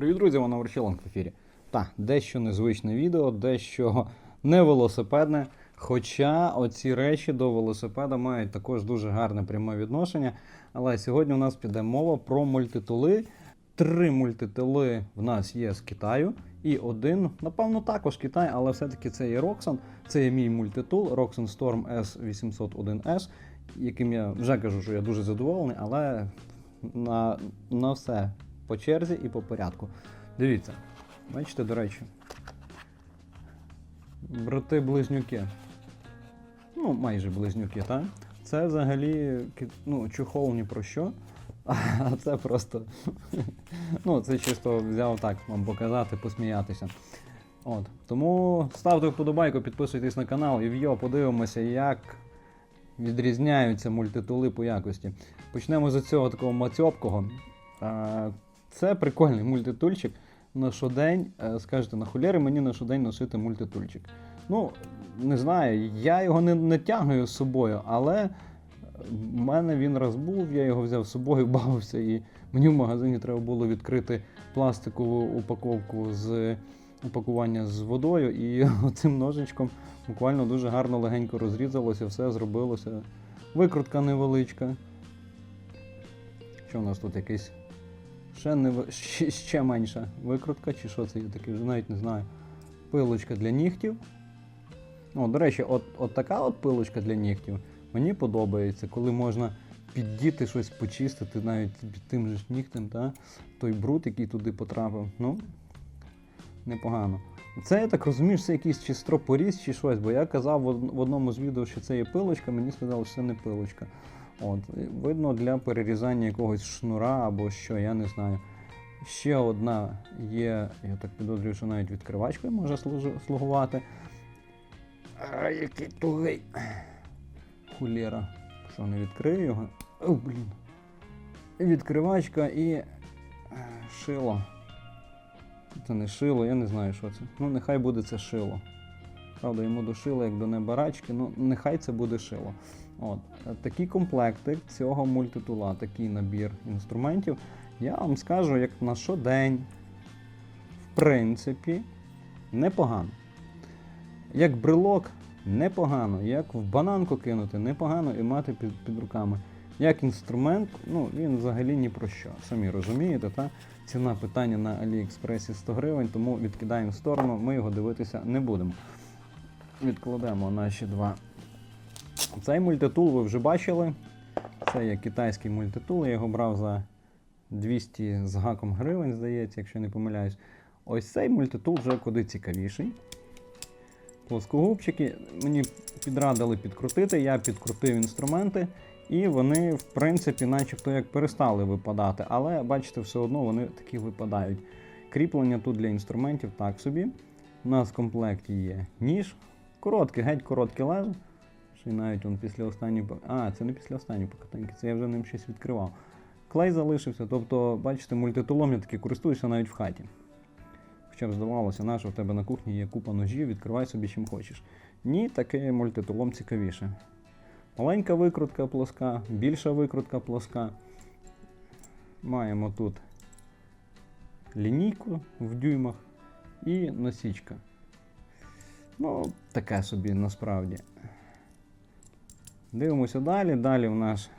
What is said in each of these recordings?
Привіт, друзі, вона Ворчеланг в ефірі. Так, дещо незвичне відео, дещо не велосипедне. Хоча оці речі до велосипеда мають також дуже гарне пряме відношення. Але сьогодні у нас піде мова про мультитули. Три мультитули в нас є з Китаю, і один, напевно, також Китай, але все-таки це є Roxxon. Це є мій мультитул Roxxon Storm S801S, яким я вже кажу, що я дуже задоволений, але на, на все по черзі і по порядку. Дивіться, бачите, до речі, брати-близнюки. Ну, майже близнюки, так? Це взагалі ну, чухол ні про що. А це просто. ну, це чисто взяв так вам показати, посміятися. От. Тому ставте вподобайку, підписуйтесь на канал і в його подивимося, як відрізняються мультитули по якості. Почнемо з цього такого мацьопкого. Це прикольний мультитульчик. На щодень, е, скажете, на холєри мені на щодень носити мультитульчик. Ну, не знаю, я його не, не тягую з собою, але в мене він раз був, я його взяв з собою, бавився, і мені в магазині треба було відкрити пластикову упаковку з упакування з водою, і цим ножичком буквально дуже гарно легенько розрізалося, все зробилося. Викрутка невеличка. Що у нас тут якийсь ще, не, ще, ще менша викрутка, чи що це є таке, вже навіть не знаю. Пилочка для нігтів. О, до речі, от, от така от пилочка для нігтів мені подобається, коли можна піддіти щось почистити навіть під тим же нігтем, та? той бруд, який туди потрапив. Ну, непогано. Це я так розумію, це якийсь чи стропоріз, чи щось, бо я казав в одному з відео, що це є пилочка, мені сказали, що це не пилочка. От, видно для перерізання якогось шнура або що, я не знаю. Ще одна є, я так підозрюю, що навіть відкривачкою може слугувати. А, який тугий. Хулєра. Що не відкрию його? О, блін. Відкривачка і е, шило. Це не шило, я не знаю, що це. Ну, нехай буде це шило. Правда, йому до шила, як до небарачки, ну нехай це буде шило. От. Е, Такий комплектик цього мультитула, такий набір інструментів, я вам скажу, як на щодень, в принципі, непогано. Як брелок непогано, як в бананку кинути непогано і мати під, під руками. Як інструмент, ну він взагалі ні про що. Самі розумієте, та? ціна питання на Аліекспресі 100 гривень, тому відкидаємо в сторону, ми його дивитися не будемо. Відкладемо наші два. Цей мультитул ви вже бачили. Це є китайський мультитул, я його брав за 200 з гаком гривень, здається, якщо не помиляюсь. Ось цей мультитул вже куди цікавіший. Плоскогубчики мені підрадили підкрутити, я підкрутив інструменти, і вони, в принципі, начебто як перестали випадати. Але бачите, все одно вони такі випадають. Кріплення тут для інструментів так собі. У нас в комплекті є ніж. Короткий, геть коротке лезо. Ще навіть он після останньої. А, це не після останньої покатанки, це я вже ним щось відкривав. Клей залишився, тобто, бачите, мультитулом я таки користуюся навіть в хаті. Хоча б здавалося, на що в тебе на кухні є купа ножів, відкривай собі чим хочеш. Ні, таке мультитулом цікавіше. Маленька викрутка плоска, більша викрутка плоска. Маємо тут лінійку в дюймах і носічка. Ну, таке собі насправді. Дивимося далі. Далі в нас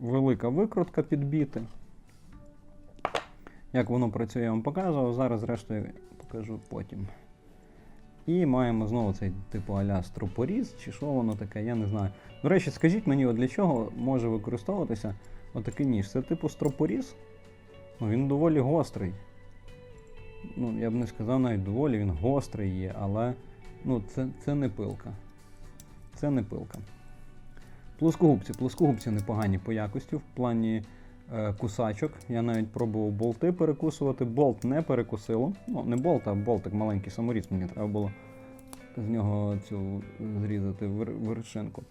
велика викрутка підбіти. Як воно працює, я вам показував. Зараз, зрештою, покажу потім. І маємо знову цей типу аля стропоріз, чи що воно таке, я не знаю. До речі, скажіть мені, от для чого може використовуватися отакий ніж? Це типу стропоріз? Ну, він доволі гострий. Ну, я б не сказав навіть доволі, він гострий є, але ну, це, це не пилка. Це не пилка. Плоскогубці. Плоскогубці непогані по якості в плані е, кусачок. Я навіть пробував болти перекусувати. Болт не перекусило. Ну, не болт, а болтик маленький саморіз мені треба було з нього цю зрізати вер- вершинку.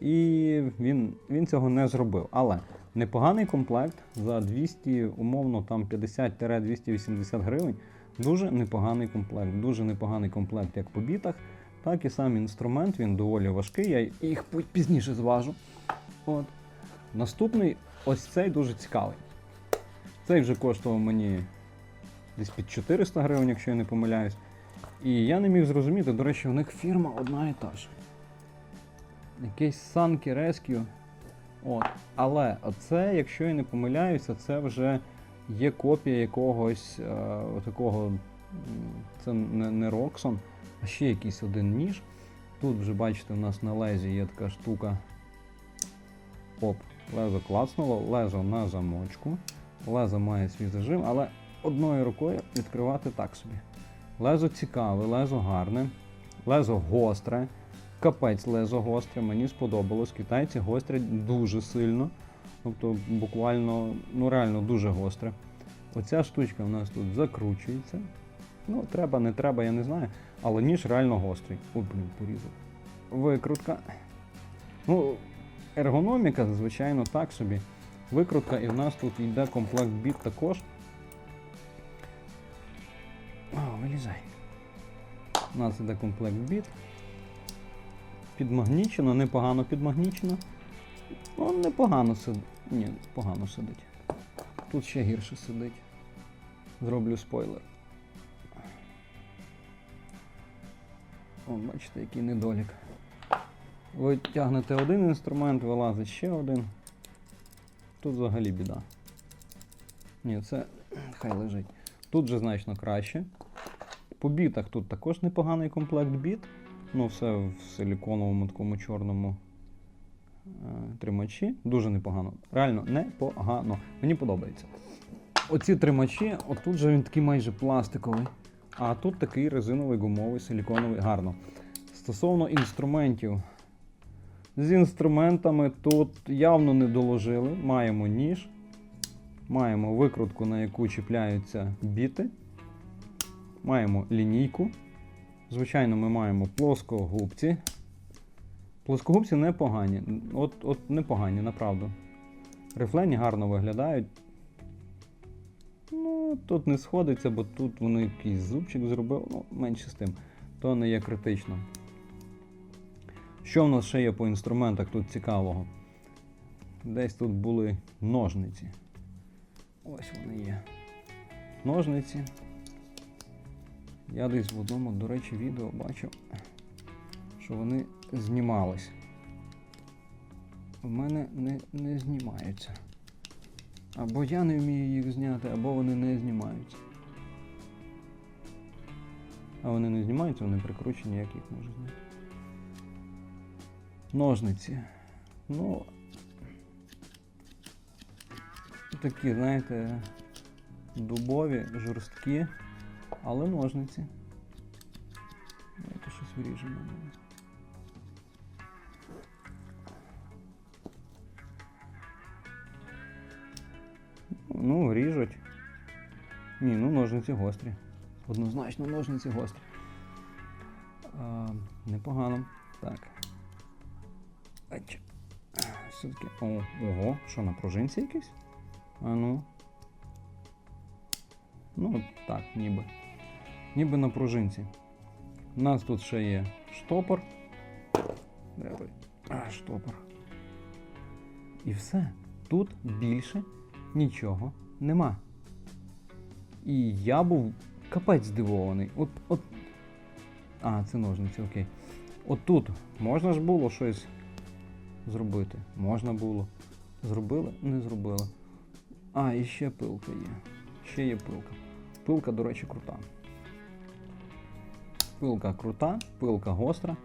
І він, він цього не зробив. Але непоганий комплект за 200, умовно, там 50-280 гривень. Дуже непоганий комплект. Дуже непоганий комплект як по бітах, так і сам інструмент, він доволі важкий. Я їх пізніше зважу. От. Наступний, ось цей дуже цікавий. Цей вже коштував мені десь під 400 гривень, якщо я не помиляюсь. І я не міг зрозуміти, до речі, у них фірма одна і та ж. Якийсь Sunky Rescue. От. Але оце, якщо я не помиляюся, це вже є копія якогось е, такого. Це не, не Roxxon, а ще якийсь один ніж. Тут вже бачите, у нас на лезі є така штука. Оп, лезо клацнуло, лезо на замочку. Лезо має свій зажим, але одною рукою відкривати так собі. Лезо цікаве, лезо гарне, лезо гостре. Капець лезо гостре, мені сподобалось. Китайці гострять дуже сильно. Тобто буквально, ну реально дуже гостре. Оця штучка в нас тут закручується. Ну, треба, не треба, я не знаю. Але ніж реально гострий. Ой, блін, порізав. Викрутка. Ну, ергономіка, звичайно, так собі. Викрутка, і в нас тут йде комплект біт також. О, вилізай. У нас йде комплект біт. Підмагнічено, непогано підмагнічено. Ну, непогано сидить. Ні, погано сидить. Тут ще гірше сидить. Зроблю спойлер. О, бачите, який недолік. Ви тягнете один інструмент, вилазить ще один. Тут взагалі біда. Ні, це хай лежить. Тут же значно краще. По бітах тут також непоганий комплект біт. Ну, все в силіконовому такому чорному е, тримачі. Дуже непогано. Реально непогано. Мені подобається. Оці тримачі, отут же він такий майже пластиковий. А тут такий резиновий гумовий силіконовий. Гарно. Стосовно інструментів. З інструментами тут явно не доложили. Маємо ніж, маємо викрутку, на яку чіпляються біти, маємо лінійку. Звичайно, ми маємо плоскогубці. Плоскогубці непогані. От, от непогані, направду. Рифлені гарно виглядають. Ну, тут не сходиться, бо тут вони якийсь зубчик зробив, ну, менше з тим. То не є критично. Що в нас ще є по інструментах тут цікавого? Десь тут були ножниці. Ось вони є. Ножниці. Я десь в одному, до речі, відео бачив, що вони знімались. У мене не, не знімаються. Або я не вмію їх зняти, або вони не знімаються. А вони не знімаються, вони прикручені, як їх можу зняти. Ножниці. Ну. Такі, знаєте, дубові, жорсткі, але ножниці. Давайте щось виріжемо. Ну, ріжуть. Ні, ну ножниці гострі. Однозначно ножниці гострі. А, непогано. Так. Все-таки. О, ого, що на пружинці якісь? А ну. Ну, так, ніби. Ніби на пружинці. У нас тут ще є штопор. А, штопор. І все. Тут більше нічого нема. І я був капець здивований. От, от. А, це ножниці, окей. От тут можна ж було щось зробити. Можна було. Зробили? Не зробили. А, і ще пилка є. Ще є пилка. Пилка, до речі, крута. Пилка крута, пилка гостра,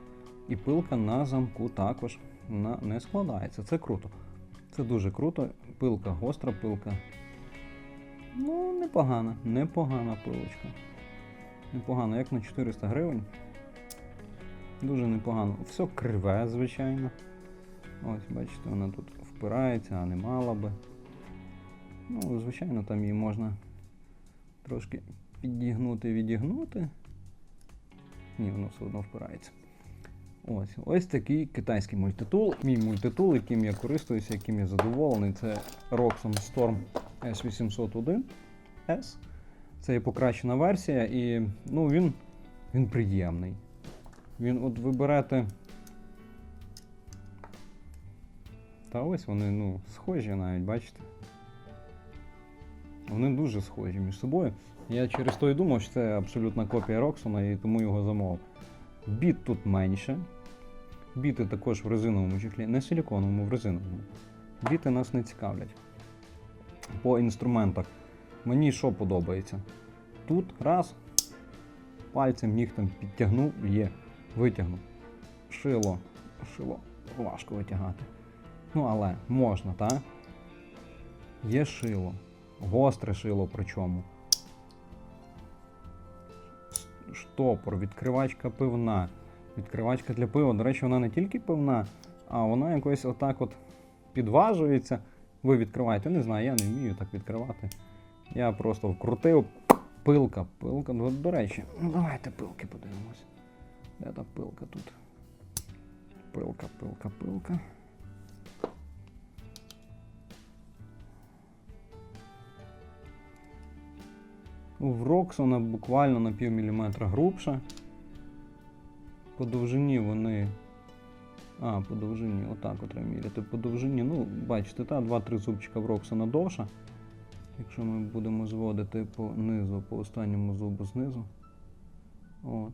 і пилка на замку також не складається. Це круто. Це дуже круто. Пилка гостра, пилка. Ну, непогана, непогана пилочка. Непогано, як на 400 гривень. Дуже непогано. Все криве, звичайно. Ось, бачите, вона тут впирається, а не мала би. Ну, звичайно, там її можна трошки підігнути, відігнути. Ні, воно все одно впирається. Ось ось такий китайський мультитул. Мій мультитул, яким я користуюся, яким я задоволений, це Roxxon Storm S801S. Це є покращена версія, і ну, він, він приємний. Він, от ви берете. Та ось вони ну, схожі навіть, бачите? Вони дуже схожі між собою. Я через то і думав, що це абсолютна копія Роксона і тому його замовив. Біт тут менше. Біти також в резиновому чехлі, не силіконовому, в резиновому. Біти нас не цікавлять. По інструментах. Мені що подобається? Тут раз, пальцем нігтем підтягнув, є, витягнув. Шило, шило важко витягати. Ну, але можна, так? Є шило. Гостре шило причому. Штопор, відкривачка пивна. Відкривачка для пива. До речі, вона не тільки пивна, а вона якось отак от підважується. Ви відкриваєте, не знаю, я не вмію так відкривати. Я просто вкрутив. Пилка, пилка. Ну, до речі, ну давайте пилки подивимось. Де та пилка тут? Пилка, пилка, пилка. В Роксона буквально на пів міліметра грубша. По довжині вони. А, по довжині, отак от треба міряти. По довжині, ну, бачите, та 2-3 зубчика в Роксона довша. Якщо ми будемо зводити по низу, по останньому зубу знизу. От.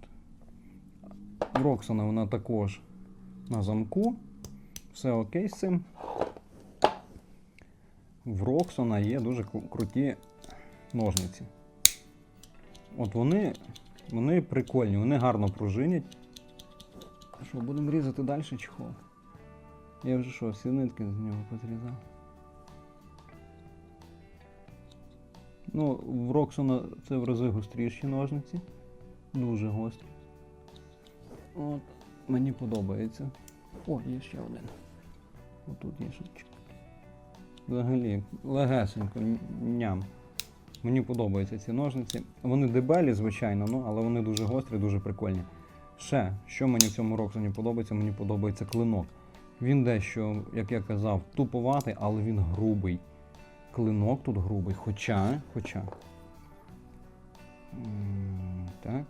Роксона вона також на замку. Все окей з цим. В Роксона є дуже круті ножниці. От вони, вони прикольні, вони гарно пружинять. Що, будемо різати далі чехол? Я вже що, всі нитки з нього позрізав. Ну, в Роксона це в рази гостріші ножниці. Дуже гострі. От, мені подобається. О, є ще один. Отут є шипчик. Взагалі, легесенько, ням. Мені подобаються ці ножниці. Вони дебелі, звичайно, ну, але вони дуже гострі, дуже прикольні. Ще, що мені в цьому Роксоні подобається, мені подобається клинок. Він дещо, як я казав, туповатий, але він грубий. Клинок тут грубий. Хоча, хоча. Так.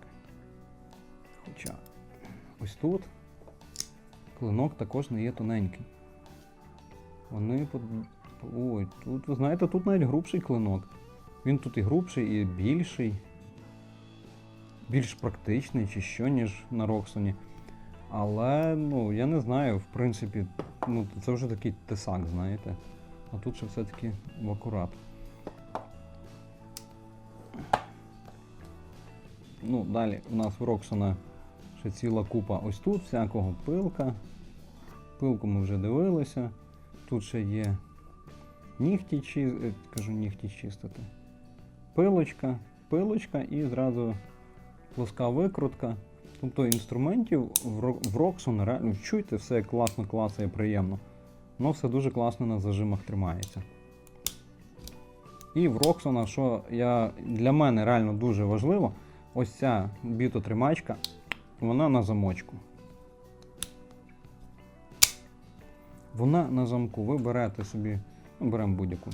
Хоча. Ось тут клинок також не є тоненький. Вони. Ой, тут, ви знаєте, тут навіть грубший клинок. Він тут і грубший, і більший. Більш практичний чи що, ніж на Роксоні. Але, ну, я не знаю, в принципі, ну, це вже такий тесак, знаєте. А тут ще все-таки в акурат. Ну, далі у нас в Роксона ще ціла купа ось тут всякого пилка. Пилку ми вже дивилися. Тут ще є нігті, чи... е, кажу, нігті чистити. Пилочка, пилочка і зразу плоска викрутка. Тобто інструментів в Roxxon реально чуйте, все класно, класає, приємно. Воно все дуже класно на зажимах тримається. І в Roxxon, що я, для мене реально дуже важливо, ось ця бітотримачка, вона на замочку. Вона на замку. Ви берете собі, ну, беремо будь-яку.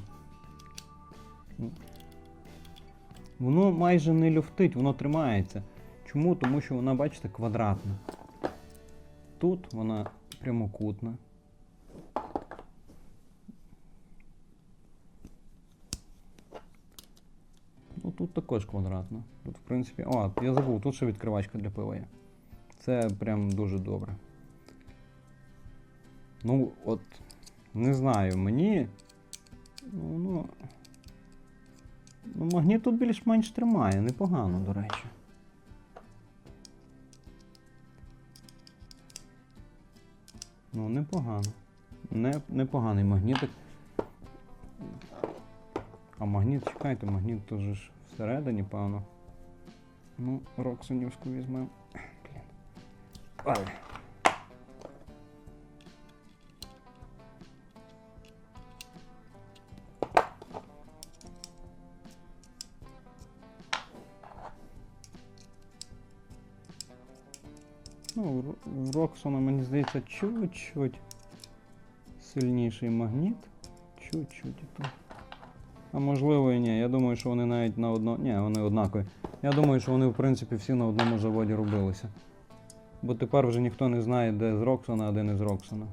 Воно майже не люфтить, воно тримається. Чому? Тому що вона, бачите, квадратна. Тут вона прямокутна. Ну тут також квадратна. Тут, в принципі. О, я забув, тут ще відкривачка для пива є. Це прям дуже добре. Ну, от, не знаю, мені. Ну, ну, ну магніт тут більш-менш тримає, непогано, до речі. Ну, непогано. Не, непоганий магнітик. А магніт, чекайте, магніт теж ж всередині, певно. Ну, Роксонівську візьмемо. Блін. В Роксона, мені здається, чуть-чуть сильніший магніт. Чуть-чуть. А можливо і ні. Я думаю, що вони навіть на одно. Ні, вони однакові. Я думаю, що вони, в принципі, всі на одному заводі робилися. Бо тепер вже ніхто не знає, де з Роксона, а де не з Роксона.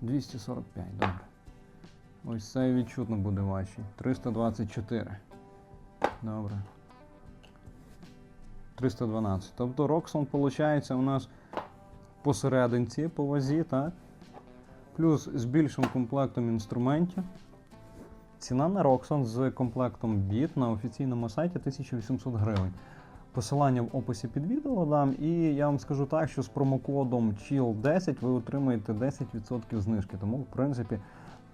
245, добре. Ось цей відчутно буде важчий. 324. Добре. 312. Тобто Роксон, виходить, у нас посерединці по вазі, так? Плюс з більшим комплектом інструментів. Ціна на Roxxon з комплектом BIT на офіційному сайті 1800 гривень. Посилання в описі під відео дам, і я вам скажу так, що з промокодом CHILL10 ви отримаєте 10% знижки. Тому, в принципі,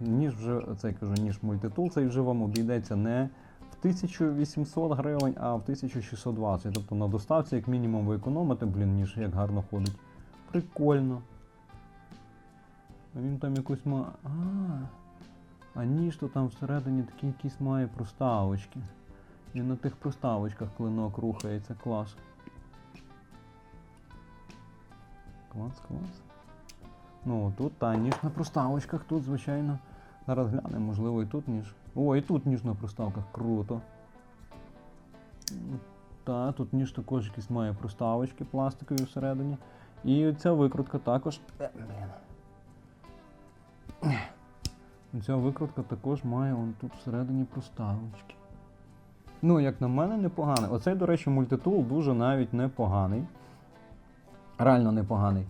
ніж вже цей кажу, ніж мультитул, цей вже вам обійдеться не 1800 гривень, а в 1620. Тобто на доставці, як мінімум, ви економите, блін, ніж як гарно ходить. Прикольно. Він там якусь ма. А, а ніж то там всередині такі якісь має проставочки. І на тих проставочках клинок рухається. Клас. Клас, клас. Ну, тут та ніж на проставочках, тут, звичайно. Зараз глянемо, можливо, і тут ніж. О, і тут ніж на проставках. Круто. Та, тут ніж також якісь має проставочки пластикові всередині. І ця викрутка також. Е. Ця викрутка також має он тут всередині проставочки. Ну, як на мене, непоганий. Оцей, до речі, мультитул дуже навіть непоганий. Реально непоганий.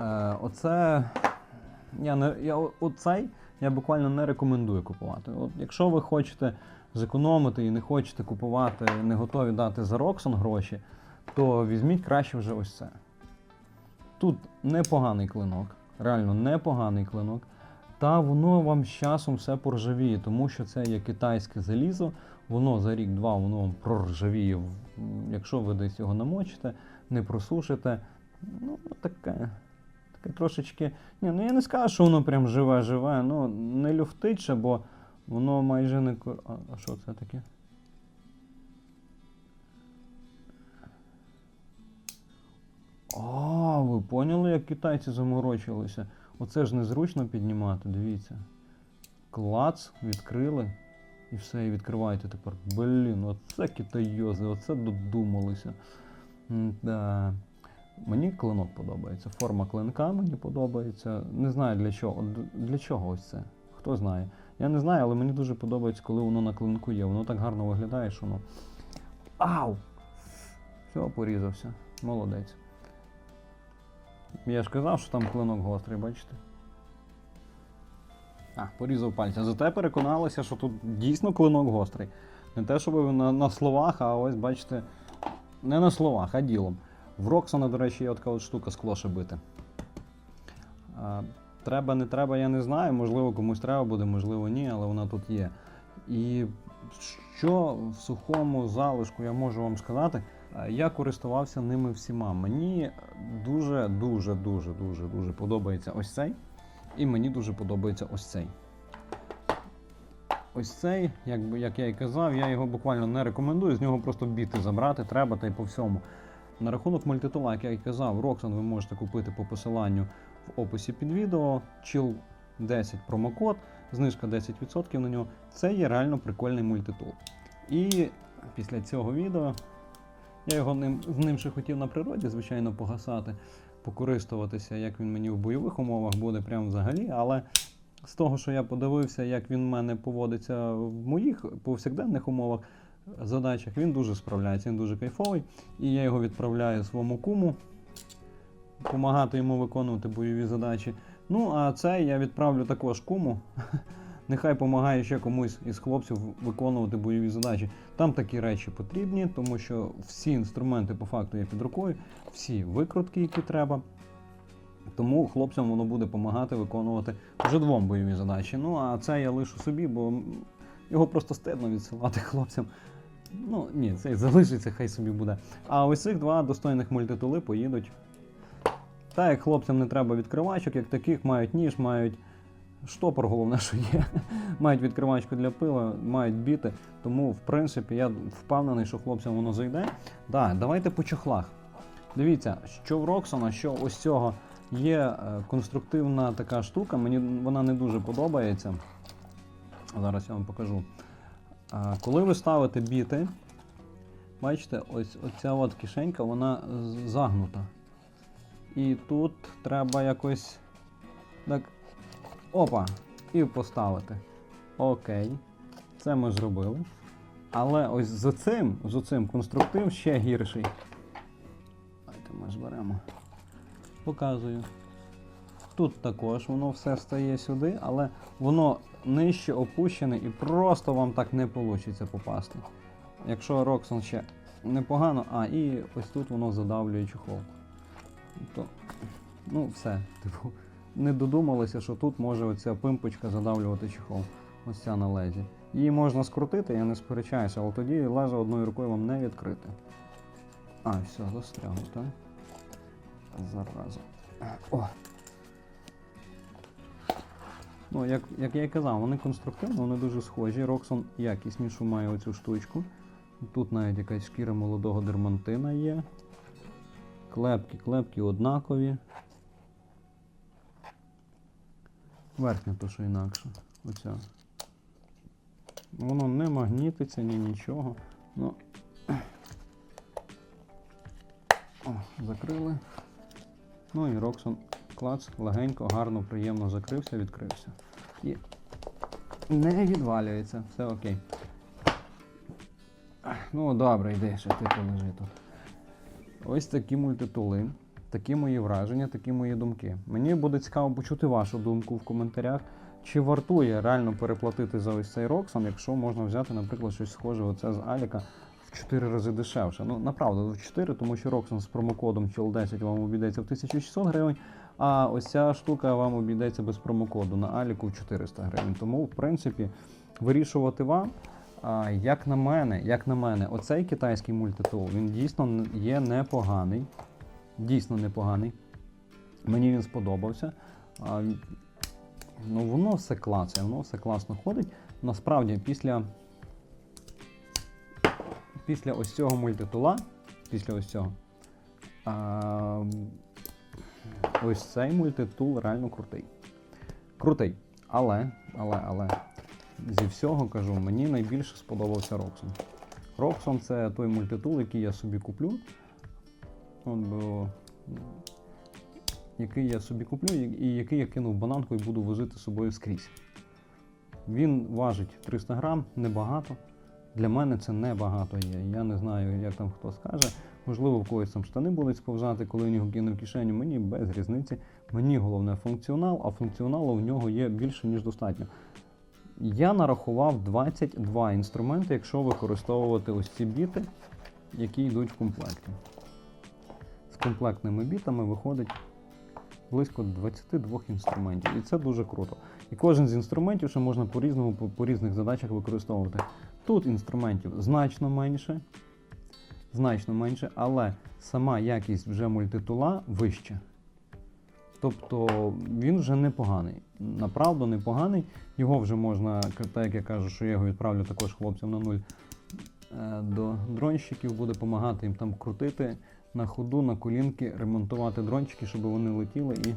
Е, оце. Я не, я, оцей я буквально не рекомендую купувати. От, якщо ви хочете зекономити і не хочете купувати, не готові дати за Roxxon гроші, то візьміть краще вже ось це. Тут непоганий клинок, реально непоганий клинок. Та воно вам з часом все поржавіє, тому що це є китайське залізо, воно за рік-два воно вам проржавіє. Якщо ви десь його намочите, не просушите. Ну, таке. Таке трошечки. Ні, ну я не скажу, що воно прям живе-живе. Ну, не люфтить ще, бо воно майже не. А, а що це таке? А, ви поняли, як китайці заморочилися? Оце ж незручно піднімати, дивіться. Клац, відкрили. І все, і відкриваєте тепер. Блін, оце китайози, оце додумалися. Да. Мені клинок подобається. Форма клинка мені подобається. Не знаю для чого. Для чого ось це? Хто знає. Я не знаю, але мені дуже подобається, коли воно на клинку є. Воно так гарно виглядає, що воно. Ау! Все, порізався. Молодець. Я ж казав, що там клинок гострий, бачите? А, порізав пальця. Зате переконалися, що тут дійсно клинок гострий. Не те, щоб на, на словах, а ось бачите, не на словах, а ділом. В Роксона, до речі, є така от штука скло бити. Треба, не треба, я не знаю. Можливо, комусь треба буде, можливо, ні, але вона тут є. І що в сухому залишку я можу вам сказати, я користувався ними всіма. Мені дуже, дуже, дуже, дуже, дуже подобається ось цей. І мені дуже подобається ось цей. Ось цей, як, як я і казав, я його буквально не рекомендую, з нього просто біти забрати треба та й по всьому. На рахунок мультитула, як я і казав, Roxxon ви можете купити по посиланню в описі під відео. Chill 10 промокод, знижка 10% на нього. Це є реально прикольний мультитул. І після цього відео я його ним, з ним ще хотів на природі, звичайно, погасати, покористуватися, як він мені в бойових умовах буде прямо взагалі. Але з того, що я подивився, як він в мене поводиться в моїх повсякденних умовах, задачах, він дуже справляється, він дуже кайфовий. І я його відправляю своєму куму, допомагати йому виконувати бойові задачі. Ну, а це я відправлю також куму. Нехай допомагає ще комусь із хлопців виконувати бойові задачі. Там такі речі потрібні, тому що всі інструменти по факту є під рукою, всі викрутки, які треба. Тому хлопцям воно буде допомагати виконувати вже двом бойові задачі. Ну а це я лишу собі, бо його просто стидно відсилати хлопцям. Ну ні, це залишиться, хай собі буде. А ось цих два достойних мультитули поїдуть. Та як хлопцям не треба відкривачок, як таких мають ніж, мають штопор, головне, що є. мають відкривачку для пива, мають біти. Тому, в принципі, я впевнений, що хлопцям воно зайде. Так, давайте по чохлах. Дивіться, що в Роксона, що ось цього є е, конструктивна така штука, мені вона не дуже подобається. Зараз я вам покажу. Коли ви ставите біти, бачите, ось оця от кишенька, вона загнута. І тут треба якось так. Опа! І поставити. Окей. Це ми зробили. Але ось з цим, з цим конструктив ще гірший. Давайте ми зберемо. Показую. Тут також воно все стає сюди, але воно нижче опущене і просто вам так не вийде попасти. Якщо Роксон ще непогано, а і ось тут воно задавлює чохол. То, ну, все. Типу, не додумалися, що тут може оця пимпочка задавлювати чохол. Ось ця на лезі. Її можна скрутити, я не сперечаюся, але тоді лезо одною рукою вам не відкрити. А, все, застрягло, так? Зараза. О! Ну, як, як я і казав, вони конструктивно, вони дуже схожі. Роксон якіснішу має оцю штучку. Тут навіть якась шкіра молодого дермантина є. Клепки, клепки однакові. Верхня то, що інакше. Оця. Воно не магнітиться, ні нічого. Ну. О, закрили. Ну і Роксон клац, легенько, гарно, приємно закрився, відкрився. І не відвалюється, все окей. Ну, добре, йди, ще ти полежи тут. Ось такі мультитули, такі мої враження, такі мої думки. Мені буде цікаво почути вашу думку в коментарях. Чи вартує реально переплатити за ось цей Роксон, якщо можна взяти, наприклад, щось схоже оце з Аліка в 4 рази дешевше. Ну, направду, в 4, тому що Роксон з промокодом CHIL10 вам обійдеться в 1600 гривень, а ось ця штука вам обійдеться без промокоду на Аліку в 400 гривень. Тому, в принципі, вирішувати вам. Як на мене, як на мене, оцей китайський мультитул, він дійсно є непоганий. Дійсно непоганий. Мені він сподобався. Ну, воно все клацає, воно все класно ходить. Насправді, після, після ось цього мультитула, після ось цього, а, ось цей мультитул реально крутий. Крутий. Але, але, але, зі всього кажу, мені найбільше сподобався Roxon. Roxon це той мультитул, який я собі куплю. От, бо, який я собі куплю і який я кину в бананку і буду возити з собою скрізь. Він важить 300 грам, небагато. Для мене це небагато є. Я не знаю, як там хто скаже. Можливо, в когось там штани будуть сповзати, коли він його кине в кишеню. Мені без різниці. Мені головне функціонал, а функціоналу в нього є більше, ніж достатньо. Я нарахував 22 інструменти, якщо використовувати ось ці біти, які йдуть в комплекті. З комплектними бітами виходить близько 22 інструментів. І це дуже круто. І кожен з інструментів ще можна по-різному, по, по різних задачах використовувати. Тут інструментів значно менше, значно менше, але сама якість вже мультитула вища. Тобто він вже непоганий. Направду непоганий. Його вже можна, так як я кажу, що я його відправлю також хлопцям на нуль е, до дронщиків, буде допомагати їм там крутити на ходу, на колінки, ремонтувати дрончики, щоб вони летіли і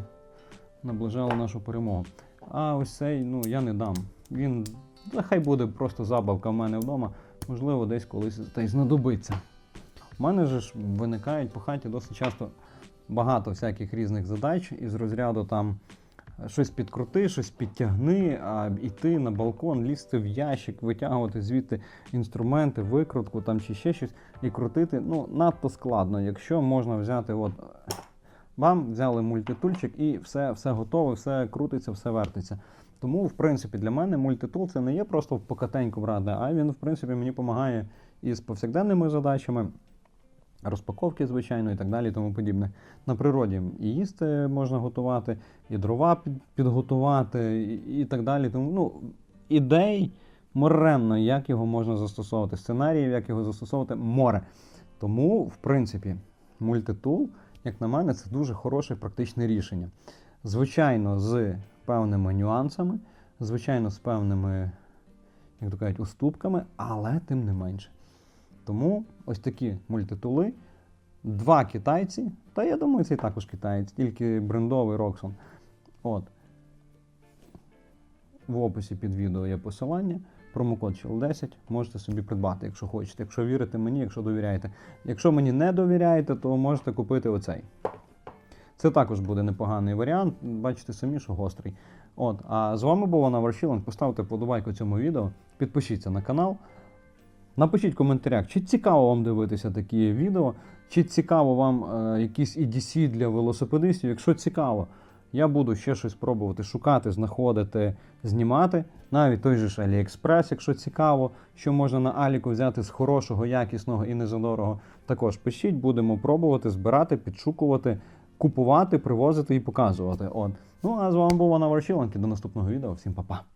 наближали нашу перемогу. А ось цей, ну я не дам. Він хай буде просто забавка в мене вдома, можливо, десь колись та й знадобиться. У мене ж виникають по хаті досить часто багато всяких різних задач із розряду там е, щось підкрути, щось підтягни, а йти на балкон, лізти в ящик, витягувати звідти інструменти, викрутку там чи ще щось і крутити. Ну, надто складно, якщо можна взяти, от бам, взяли мультитульчик і все, все готове, все крутиться, все вертиться. Тому, в принципі, для мене мультитул це не є просто покатеньку брати, а він, в принципі, мені допомагає із повсякденними задачами розпаковки, звичайно, і так далі, і тому подібне. На природі і їсти можна готувати, і дрова підготувати, і, і так далі. Тому ну, ідей моренно, як його можна застосовувати, сценаріїв, як його застосовувати, море. Тому, в принципі, мультитул, як на мене, це дуже хороше практичне рішення. Звичайно, з певними нюансами, звичайно, з певними, як то кажуть, уступками, але тим не менше. Тому ось такі мультитули. Два китайці, та я думаю, це також китаєць, тільки брендовий Roxxon. От. В описі під відео є посилання. Промокод CHIL10 можете собі придбати, якщо хочете. Якщо вірите мені, якщо довіряєте. Якщо мені не довіряєте, то можете купити оцей. Це також буде непоганий варіант. Бачите самі, що гострий. От, а з вами був Вона Варшіланд. Поставте подобайку цьому відео, підпишіться на канал. Напишіть в коментарях, чи цікаво вам дивитися такі відео, чи цікаво вам е, якісь EDC для велосипедистів. Якщо цікаво, я буду ще щось пробувати шукати, знаходити, знімати. Навіть той же ж AliExpress, якщо цікаво, що можна на Аліку взяти з хорошого, якісного і незадорого. Також пишіть, будемо пробувати, збирати, підшукувати, купувати, привозити і показувати. От. Ну а з вами був Вона Варшіленки. До наступного відео. Всім па-па.